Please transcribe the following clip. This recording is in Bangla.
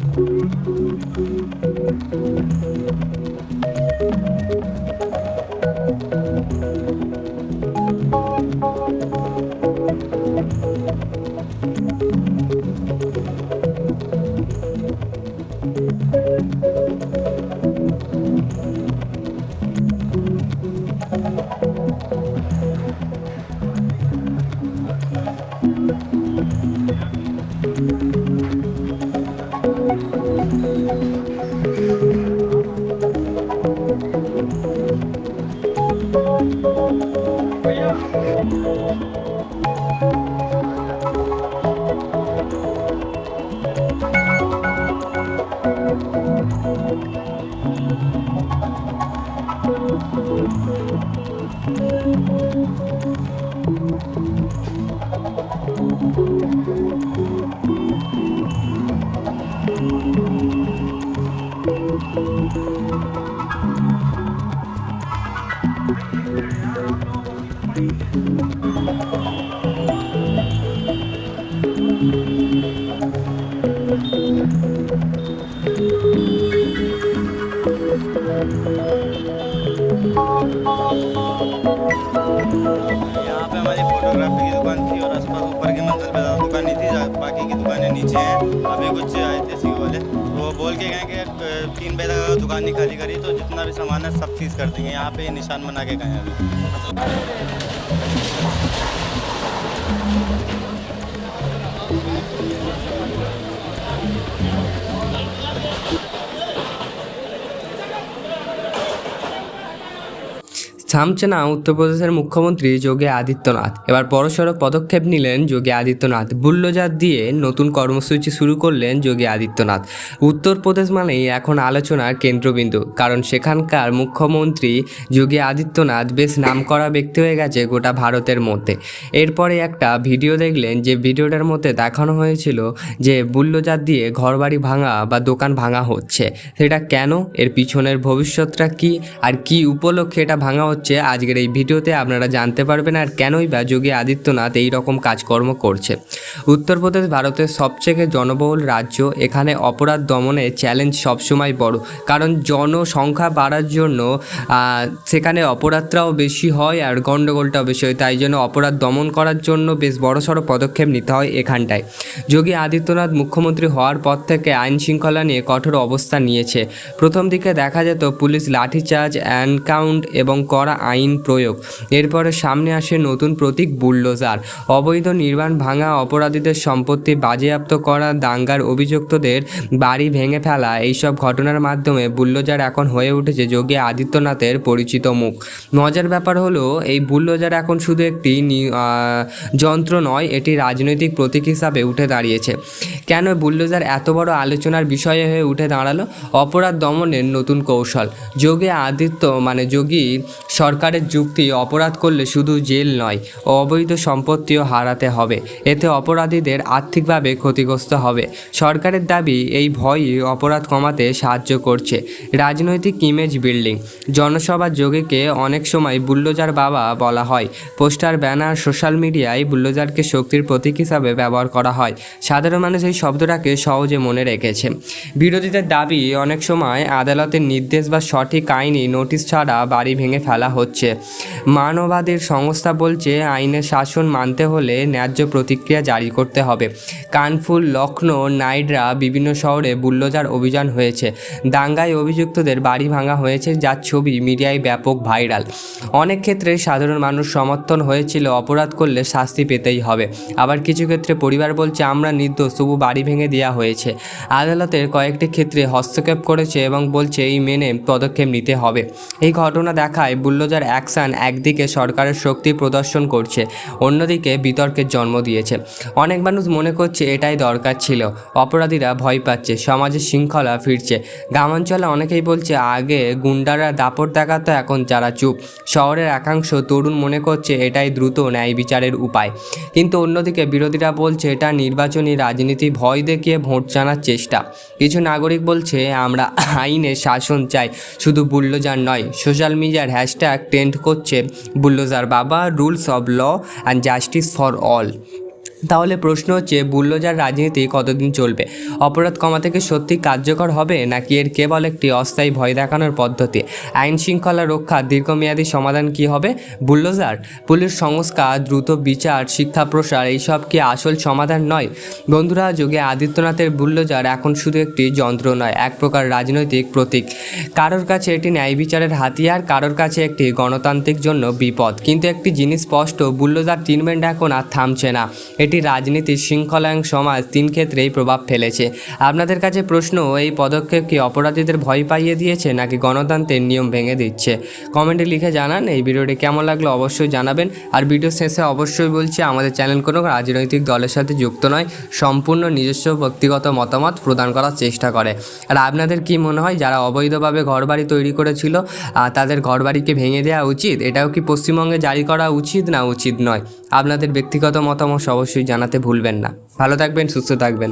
Thank you. नीचे हैं। अभी कुछ आए थे सी वाले। वो बोल के गए कि तीन बजे तक दुकान नहीं खाली करी तो जितना भी सामान है सब चीज़ कर देंगे। यहाँ पे निशान बना के गए अभी। থামছে না উত্তরপ্রদেশের মুখ্যমন্ত্রী যোগী আদিত্যনাথ। এবার বড়সড় পদক্ষেপ নিলেন যোগী আদিত্যনাথ। বুল্লজাত দিয়ে নতুন কর্মসূচি শুরু করলেন যোগী আদিত্যনাথ। উত্তরপ্রদেশ মানেই এখন আলোচনার কেন্দ্রবিন্দু। কারণ সেখানকার মুখ্যমন্ত্রী যোগী আদিত্যনাথ বেশ নামকরা ব্যক্তি হয়ে গেছে গোটা ভারতের মধ্যে। এরপরে একটা ভিডিও দেখলেন যে ভিডিওটার মধ্যে দেখানো হয়েছিল যে বুল্লজাত দিয়ে ঘরবাড়ি ভাঙা বা দোকান ভাঙা হচ্ছে। সেটা কেন? এর পিছনের ভবিষ্যৎটা কি? আর কি উপলক্ষে এটা ভাঙা হচ্ছে? আজকের এই ভিডিওতে আপনারা জানতে পারবেন আর কেনই বা যোগী আদিত্যনাথ এই রকম কাজকর্ম করছে। উত্তরপ্রদেশ ভারতের সবথেকে জনবহুল রাজ্য, এখানে অপরাধ দমনে চ্যালেঞ্জ সবসময় বড়। কারণ জনসংখ্যা বাড়ার জন্য সেখানে অপরাধটাও বেশি হয় আর গণ্ডগোলটাও বেশি হয়। তাই জন্য অপরাধ দমন করার জন্য বেশ বড়সড় পদক্ষেপ নিতে হয় এখানটায়। যোগী আদিত্যনাথ মুখ্যমন্ত্রী হওয়ার পর থেকে আইন শৃঙ্খলা নিয়ে কঠোর অবস্থান নিয়েছে। প্রথম দিকে দেখা যেত পুলিশ লাঠিচার্জ অ্যানকাউন্ট এবং কড়া আইন প্রয়োগ। এরপরে সামনে আসে নতুন প্রতীক বুল্ডোজার। অবৈধ নির্মাণ ভাঙা অপরাধীদের সম্পত্তি বাজেয়াপ্ত করা, দাঙ্গার অভিযুক্তদের বাড়ি ভেঙে ফেলা, এইসব ঘটনার মাধ্যমে বুল্ডোজার এখন হয়ে উঠেছে যোগী আদিত্যনাথের পরিচিত মুখ। মজার ব্যাপার হলো, এই বুল্ডোজার এখন শুধু একটি যন্ত্র নয়, এটি রাজনৈতিক প্রতীক হিসাবে উঠে দাঁড়িয়েছে। কেন বুল্ডোজার এত বড় আলোচনার বিষয়ে হয়ে উঠে দাঁড়াল? অপরাধ দমনের নতুন কৌশল। যোগী আদিত্য মানে যোগী সরকারের যুক্তি অপরাধ করলে শুধু জেল নয়, অবৈধ সম্পত্তিও হারাতে হবে। এতে অপরাধীদের আর্থিকভাবে ক্ষতিগ্রস্ত হবে। সরকারের দাবি, এই ভয়ই অপরাধ কমাতে সাহায্য করছে। রাজনৈতিক ইমেজ বিল্ডিং। জনসভা যোগীকে অনেক সময় বুল্লোজার বাবা বলা হয়। পোস্টার, ব্যানার, সোশ্যাল মিডিয়ায় বুল্লোজারকে শক্তির প্রতীক হিসাবে ব্যবহার করা হয়। সাধারণ মানুষ এই শব্দটাকে সহজে মনে রেখেছে। বিরোধীদের দাবি, অনেক সময় আদালতের নির্দেশ বা সঠিক আইনি নোটিশ ছাড়া বাড়ি ভেঙে ফেলা হচ্ছে। মানবাদের সংস্থা বলছে, আইনের শাসন মানতে হলে ন্যায্য প্রতিক্রিয়া জারি করতে হবে। কানফুল লখনৌ নাইডরা বিভিন্ন শহরে বুল্লোজার অভিযান হয়েছে। দাঙ্গায় অভিযুক্তদের বাড়ি ভাঙা হয়েছে যার ছবি মিডিয়ায় ব্যাপক ভাইরাল। অনেক ক্ষেত্রে সাধারণ মানুষ সমর্থন হয়েছিল, অপরাধ করলে শাস্তি পেতেই হবে। আবার কিছু ক্ষেত্রে পরিবার বলছে, আমরা নির্দোষ, তবু বাড়ি ভেঙে দেওয়া হয়েছে। আদালতের কয়েকটি ক্ষেত্রে হস্তক্ষেপ করেছে এবং বলছে, এই মেনে পদক্ষেপ নিতে হবে। এই ঘটনা দেখায় বুল্লো বুল্লোজার অ্যাকশন একদিকে সরকারের শক্তি প্রদর্শন করছে, অন্যদিকে বিতর্কের জন্ম দিয়েছে। অনেক মানুষ মনে করছে এটাই দরকার ছিল। অপরাধীরা ভয় পাচ্ছে সমাজে শৃঙ্খলা ফিরছে। গ্রামাঞ্চলে অনেকেই বলছে, আগে গুন্ডারা দাপট দেখাতো, এখন যারা চুপ। শহরের একাংশ তরুণ মনে করছে, এটাই দ্রুত ন্যায় বিচারের উপায়। কিন্তু অন্যদিকে বিরোধীরা বলছে, এটা নির্বাচনী রাজনীতি, ভয় দেখিয়ে ভোট জানার চেষ্টা। কিছু নাগরিক বলছে, আমরা আইনে শাসন চাই, শুধু বুল্লোজার নয়, সোশ্যাল মিডিয়ার হ্যাশট্যাগ ট্রেন্ড করছে। বুল্ডোজার বাবা rules of law and justice for all. তাহলে প্রশ্ন হচ্ছে বুল্লোজার রাজনীতি কতদিন চলবে? অপরাধ কমাতে কি সত্যি কার্যকর হবে, নাকি এর কেবল একটি অস্থায়ী ভয় দেখানোর পদ্ধতি? আইন শৃঙ্খলা রক্ষা দীর্ঘমেয়াদী সমাধান কি হবে? বুল্লোজার পুলিশ সংস্কার, দ্রুত বিচার, শিক্ষা প্রসার, এইসব কি আসল সমাধান নয়? বন্ধুরা, যোগে আদিত্যনাথের বুল্লোজার এখন শুধু একটি যন্ত্র নয়, এক প্রকার রাজনৈতিক প্রতীক। কারোর কাছে এটি ন্যায় বিচারের হাতিয়ার, কারোর কাছে একটি গণতান্ত্রিক জন্য বিপদ। কিন্তু একটি জিনিস স্পষ্ট বুল্লোজার ট্রিটমেন্ট এখন আর থামছে না। এটি রাজনীতি শৃঙ্খলা এবং সমাজ তিন ক্ষেত্রেই প্রভাব ফেলেছে। আপনাদের কাছে প্রশ্ন, এই পদক্ষেপ কি অপরাধীদের ভয় পাইয়ে দিয়েছে নাকি গণতন্ত্রের নিয়ম ভেঙে দিচ্ছে? কমেন্টে লিখে জানান। এই ভিডিওটি কেমন লাগল অবশ্যই জানাবেন। আর ভিডিও শেষে অবশ্যই বলছি, আমাদের চ্যানেল কোনো রাজনৈতিক দলের সাথে যুক্ত নয়, সম্পূর্ণ নিজস্ব ব্যক্তিগত মতামত প্রদান করার চেষ্টা করে। আর আপনাদের কি মনে হয়, যারা অবৈধভাবে ঘরবাড়ি তৈরি করেছিল তাদের ঘরবাড়িকে ভেঙে দেওয়া উচিত? এটাও কি পশ্চিমবঙ্গে জারি করা উচিত না উচিত নয়? আপনাদের ব্যক্তিগত মতামত অবশ্যই জানাতে ভুলবেন না। ভালো থাকবেন সুস্থ থাকবেন।